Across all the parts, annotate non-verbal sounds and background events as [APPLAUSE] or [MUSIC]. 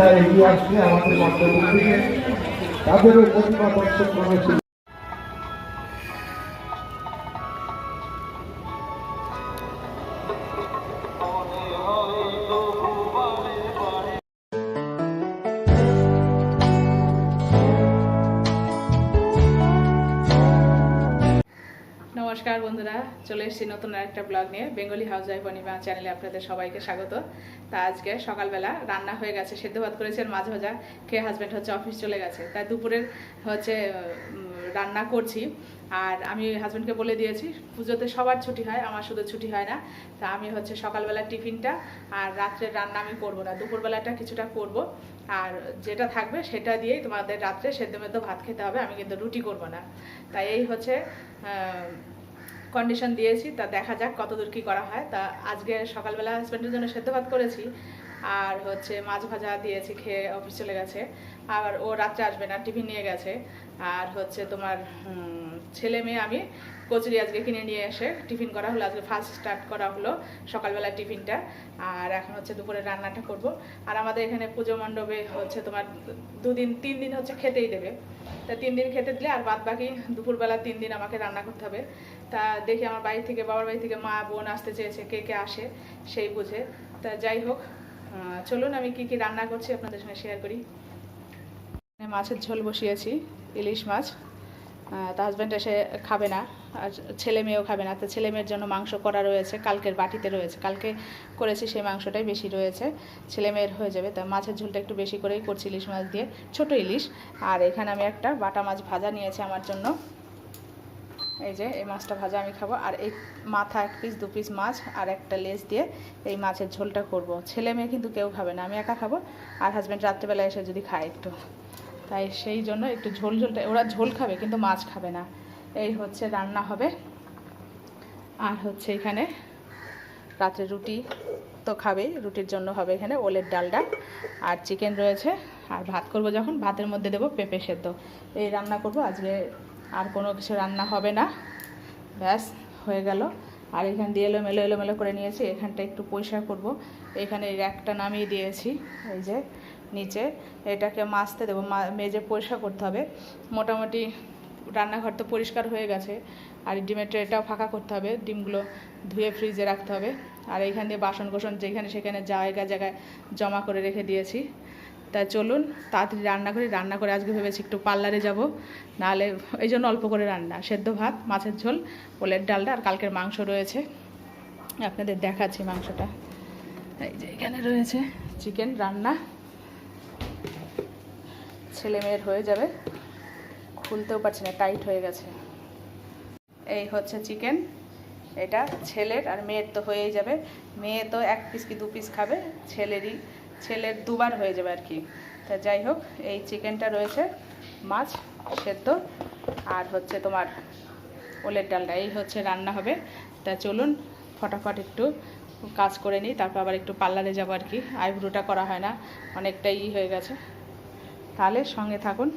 নেতা এগিয়ে আসছে আমাদের থেকে তাদেরও প্রতিমা দর্শন করেছে চলে এসেছি নতুন একটা ব্লগ নিয়ে। বেঙ্গলি হাউস ওয়াইফ অনিমা চ্যানেলে আপনাদের সবাইকে স্বাগত। তা আজকে সকালবেলা রান্না হয়ে গেছে, সেদ্ধ ভাত করেছেন মাছ ভাজা। খেয়ে হাজব্যান্ড হচ্ছে অফিস চলে গেছে। তাই দুপুরের, হচ্ছে রান্না করছি। আর আমি হাজব্যান্ডকে বলে দিয়েছি, পুজোতে সবার ছুটি হয়, আমার শুধু ছুটি হয় না। তা আমি হচ্ছে সকালবেলা টিফিনটা আর রাত্রের রান্না আমি করব না। দুপুরবেলাটা কিছুটা করব। আর যেটা থাকবে সেটা দিয়েই তোমাদের রাত্রে সেদ্ধ মেদ্ধ ভাত খেতে হবে। আমি কিন্তু রুটি করব না। তাই এই হচ্ছে কন্ডিশন দিয়েছি, তা দেখা যাক কতদূর কী করা হয়। তা আজকে সকালবেলা হাজব্যান্ডের জন্য সেদ্ধ ভাত করেছি, আর হচ্ছে মাছ ভাজা দিয়েছি, খেয়ে অফিস চলে গেছে। আর ও রাত্রে আসবে না, টিফিন নিয়ে গেছে। আর হচ্ছে তোমার ছেলে মেয়ে আমি কচুরি আজকে কিনে নিয়ে এসে টিফিন করা হলো। আজকে ফার্স্ট স্টার্ট করা হলো সকালবেলা টিফিনটা। আর এখন হচ্ছে দুপুরে রান্নাটা করব। আর আমাদের এখানে পুজো মণ্ডপে হচ্ছে তোমার দুদিন, তিন দিন হচ্ছে খেতেই দেবে। তা তিন দিন খেতে দিলে আর বাদ বাকি দুপুরবেলা তিন দিন আমাকে রান্না করতে হবে। তা দেখি আমার বাড়ি থেকে, বাবার বাড়ি থেকে মা, বোন আসতে চেয়েছে, কে কে আসে সেই বুঝে। তা যাই হোক চলুন আমি কি কি রান্না করছি আপনাদের সঙ্গে শেয়ার করি। মাছের ঝোল বসিয়েছি, ইলিশ মাছ। তা হাজব্যান্ড এসে খাবে না, আর ছেলে মেয়েও খাবে না। তো ছেলে মেয়ের জন্য মাংস করা রয়েছে, কালকের বাটিতে রয়েছে। কালকে করেছি সেই মাংসটাই বেশি রয়েছে, ছেলে মেয়ের হয়ে যাবে। তা মাছের ঝোলটা একটু বেশি করেই করছি ইলিশ মাছ দিয়ে, ছোট ইলিশ। আর এখানে আমি একটা বাটা মাছ ভাজা নিয়েছি আমার জন্য। এই যে, এই মাছটা ভাজা আমি খাব। আর এই মাথা এক পিস দু পিস মাছ আর একটা লেজ দিয়ে এই মাছের ঝোলটা করব। ছেলে মেয়ে কিন্তু কেউ খাবে না, আমি একা খাব। আর হাজব্যান্ড রাত্রেবেলা এসে যদি খায় একটু। তাই সেই জন্য একটু ঝোল ঝোলটা, ওরা ঝোল খাবে কিন্তু মাছ খাবে না। এই হচ্ছে রান্না হবে। আর হচ্ছে এখানে রাত্রে রুটি তো খাবে রুটির জন্য হবে এখানে ওলের ডালটা আর চিকেন রয়েছে। আর ভাত করব যখন, ভাতের মধ্যে দেবো পেঁপে সেদ্ধ। এই রান্না করব আজকে আর কোনো কিছু রান্না হবে না। ব্যাস, হয়ে গেল। আর এখান দিয়ে এলোমেলো এলোমেলো করে নিয়েছি। এখানটা একটু পরিষ্কার করব। এখানে র্যাকটা নামিয়ে দিয়েছি। এই যে, নিচে। এটাকে মাজতে দেবো। মেজে পরিষ্কার করতে হবে। মোটামুটি রান্নাঘর তো পরিষ্কার হয়ে গেছে। আর ডিমের ট্রেটাও ফাঁকা করতে হবে। ডিমগুলো ধুয়ে ফ্রিজে রাখতে হবে। আর এইখান দিয়ে বাসন কোসন যেখানে সেখানে জায়গা, জায়গায় জমা করে রেখে দিয়েছি। তা চলুন, তাড়াতাড়ি রান্না করি, রান্না করে আজকে ভেবেছি একটু পার্লারে যাব। নাহলে এই জন্য অল্প করে রান্না। সেদ্ধ ভাত, মাছের ঝোল পোলের ডালটা আর কালকের মাংস রয়েছে। আপনাদের দেখাচ্ছি মাংসটা। এই যে এখানে রয়েছে চিকেন রান্না। ছেলে মেয়ের হয়ে যাবে। খুলতেও পারছি না, টাইট হয়ে গেছে। এই হচ্ছে চিকেন। এটা ছেলের আর মেয়ের তো হয়েই যাবে। মেয়ে তো এক পিস কি দু পিস খাবে, ছেলেরই ছেলের দুবার হয়ে যাবে আর কি। তা যাই হোক, এই চিকেনটা রয়েছে, মাছ সেদ্ধ, আর হচ্ছে তোমার ওলের ডালটা এই হচ্ছে রান্না হবে। তা চলুন, ফটাফট একটু কাজ করে নিই, তারপর আবার একটু পার্লারে যাব আর কি। আইব্রোটা করা হয় না, অনেকটাই ই হয়ে গেছে। তাহলে সঙ্গে থাকুন।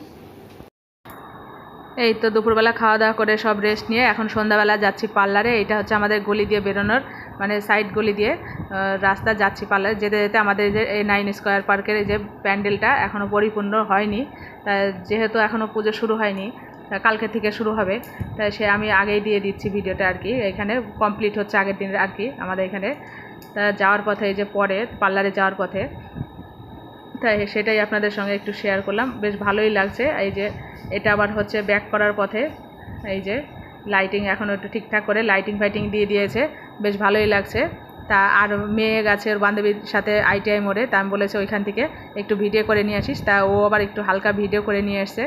এই তো দুপুরবেলা খাওয়া দাওয়া করে সব রেস্ট নিয়ে এখন সন্ধ্যাবেলা যাচ্ছি পার্লারে এটা হচ্ছে আমাদের গলি দিয়ে বেরোনোর মানে সাইড গলি দিয়ে। রাস্তা যাচ্ছি পার্লারে, যেতে যেতে আমাদের যে এই নাইন স্কোয়ার পার্কের এই যে প্যান্ডেলটা এখনও পরিপূর্ণ হয়নি। তা যেহেতু এখনও পুজো শুরু হয়নি কালকে থেকে শুরু হবে। তাই সে আমি আগেই দিয়ে দিচ্ছি ভিডিওটা আর কি। এখানে কমপ্লিট হচ্ছে আগের দিনের আর কি আমাদের এখানে। তা যাওয়ার পথে এই যে পরে পার্লারে যাওয়ার পথে তাই সেটাই আপনাদের সঙ্গে একটু শেয়ার করলাম। বেশ ভালোই লাগছে। এই যে এটা আবার হচ্ছে ব্যাক করার পথে, এই যে লাইটিং এখন একটু ঠিকঠাক করে লাইটিং ফাইটিং দিয়ে দিয়েছে। বেশ ভালোই লাগছে। তা আর মেয়ে গেছে, ওর বান্ধবীর সাথে আইটিআই মোড়ে, তা আমি বলেছি ওইখান থেকে একটু ভিডিও করে নিয়ে আসিস। তা ও আবার একটু হালকা ভিডিও করে নিয়ে এসছে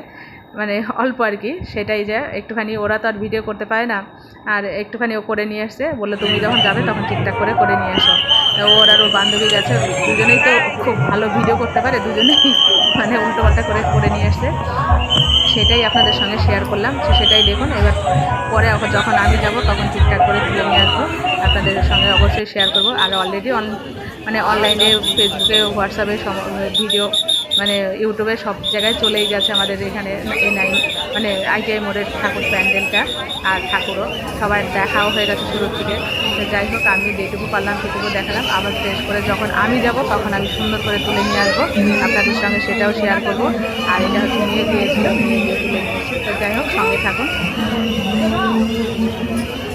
মানে [LAUGHS] অল্প আর কি, সেটাই যে একটুখানি ওরা তো আর ভিডিও করতে পারে না। আর একটুখানি ও করে নিয়ে এসছে বলল তুমি যখন যাবে তখন ঠিকঠাক করে করে নিয়ে এসো তা ওর আর ওর বান্ধবী গেছে, দুজনেই তো খুব ভালো ভিডিও করতে পারে, দুজনেই [LAUGHS] মানে উল্টো পাল্টা করে করে নিয়ে এসছে সেটাই আপনাদের সঙ্গে শেয়ার করলাম। সেটাই দেখুন, এবার পরে যখন আমি যাব তখন ঠিকঠাক করে তুলে নিয়ে আসব। আপনাদের সঙ্গে অবশ্যই শেয়ার করব। আর অলরেডি অন মানে অনলাইনে ফেসবুকে হোয়াটসঅ্যাপে ভিডিও মানে ইউটিউবে সব জায়গায় চলেই গেছে আমাদের এখানে এ নাইন মানে আইটিআই মোড়ের ঠাকুর প্যান্ডেলটা আর ঠাকুরও। সবার দেখাও হয়ে গেছে শুরুর থেকে যাই হোক, আমি যেটুকু পারলাম সেটুকু দেখালাম। আবার শেষ করে যখন আমি যাব, তখন আমি সুন্দর করে তুলে নিয়ে আসব। আপনাদের সঙ্গে সেটাও শেয়ার করব। আর এটা হচ্ছে নিয়ে দিয়েছিল নিয়ে দিয়ে তুলে তো যাই হোক, সঙ্গে থাকুন।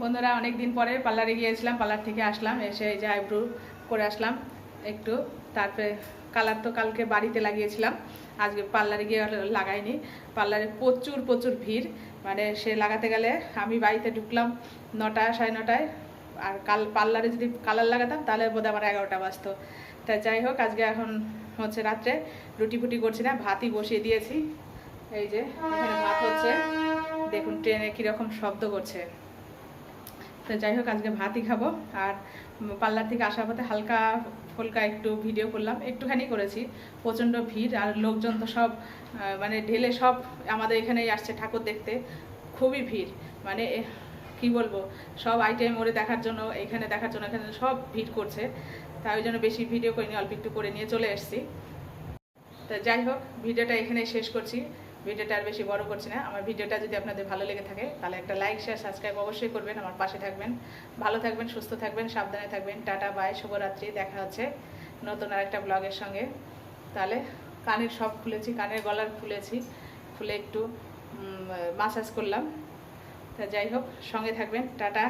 বন্ধুরা অনেক দিন পরে পার্লারে গিয়েছিলাম, পার্লার থেকে আসলাম, এসে এই যে আইব্রু করে আসলাম একটু। তারপরে কালার তো কালকে বাড়িতে লাগিয়েছিলাম, আজকে পার্লারে গিয়ে লাগাইনি। পার্লারে প্রচুর প্রচুর ভিড় মানে সে লাগাতে গেলে আমি বাড়িতে ঢুকলাম নটা, সাড়ে নটায়, আর কাল পার্লারে যদি কালার লাগাতাম তাহলে বোধহয় আমার এগারোটা বাজতো। তা যাই হোক, আজকে এখন হচ্ছে রাত্রে রুটি ফুটি করছি না, ভাতই বসিয়ে দিয়েছি। এই যে, এখানে ভাত হচ্ছে, দেখুন ট্রেনে কীরকম শব্দ করছে। তো যাই হোক, আজকে ভাতই খাব। আর পার্লার থেকে আসার পথে হালকা ফুলকা একটু ভিডিও করলাম। একটুখানি করেছি। প্রচণ্ড ভিড় আর লোকজন তো সব মানে ঢেলে সব আমাদের এখানেই আসছে ঠাকুর দেখতে। খুবই ভিড়। মানে কি বলব? সব আইটেম ওরে দেখার জন্য, এখানে দেখার জন্য, এখানে সব ভিড় করছে। তাই ওই জন্য বেশি ভিডিও করিনি, অল্প একটু করে নিয়ে চলে এসেছি। তা যাই হোক, ভিডিওটা এখানে শেষ করছি। ভিডিওটা আর বেশি বড় করছি না। আমার ভিডিওটা যদি আপনাদের ভালো লেগে থাকে, তাহলে একটা লাইক শেয়ার সাবস্ক্রাইব অবশ্যই করবেন। আমার পাশে থাকবেন। ভালো থাকবেন, সুস্থ থাকবেন, সাবধানে থাকবেন। টাটা বাই শুভরাত্রি। দেখা হচ্ছে নতুন আরেকটা ব্লগের সঙ্গে। তাহলে কানের সব খুলেছি, কানের গলার খুলেছি। খুলে একটু মাসাজ করলাম। তা যাই হোক, সঙ্গে থাকবেন। টাটা।